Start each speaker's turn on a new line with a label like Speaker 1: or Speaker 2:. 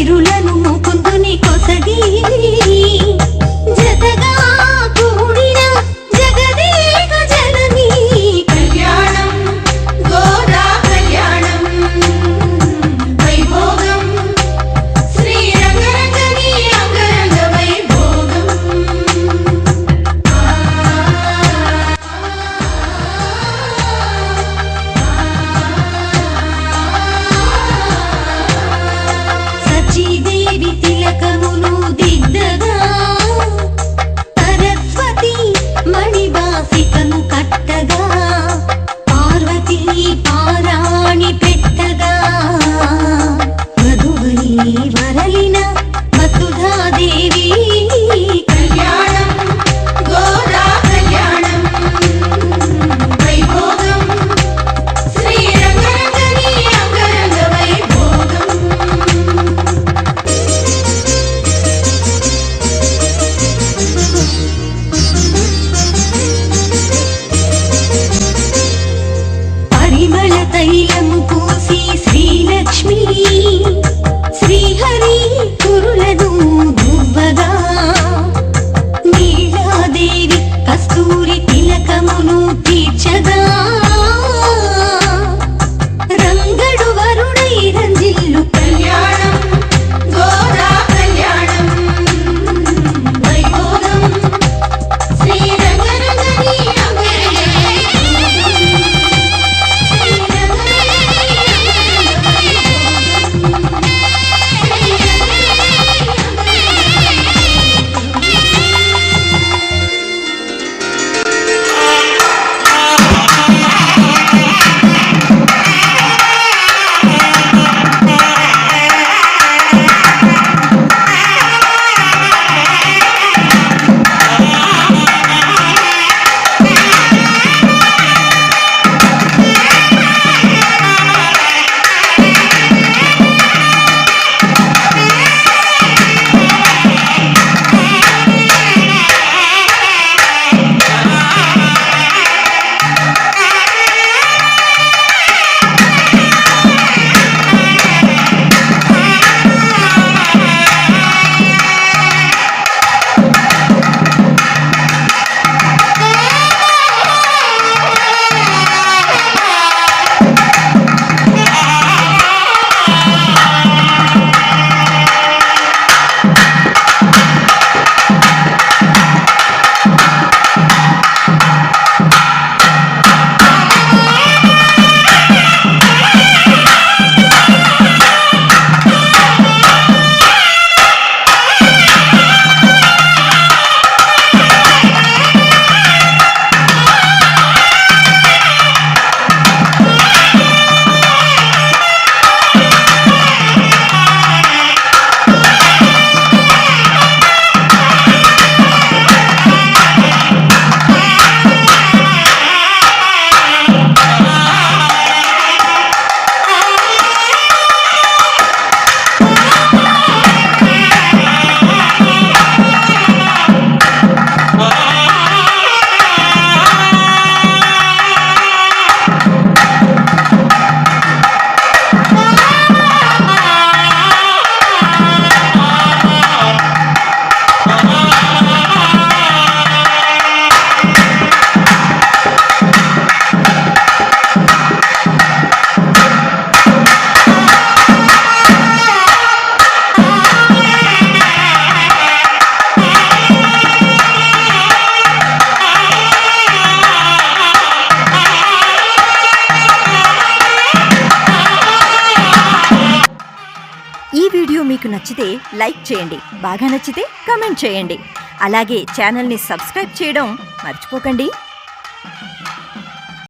Speaker 1: తిరులను ముకుందుని కొసగి. మీకు
Speaker 2: నచ్చితే లైక్ చేయండి బాగా నచ్చితే కమెంట్ చేయండి. అలాగే ఛానల్ని సబ్స్క్రైబ్ చేయడం మర్చిపోకండి.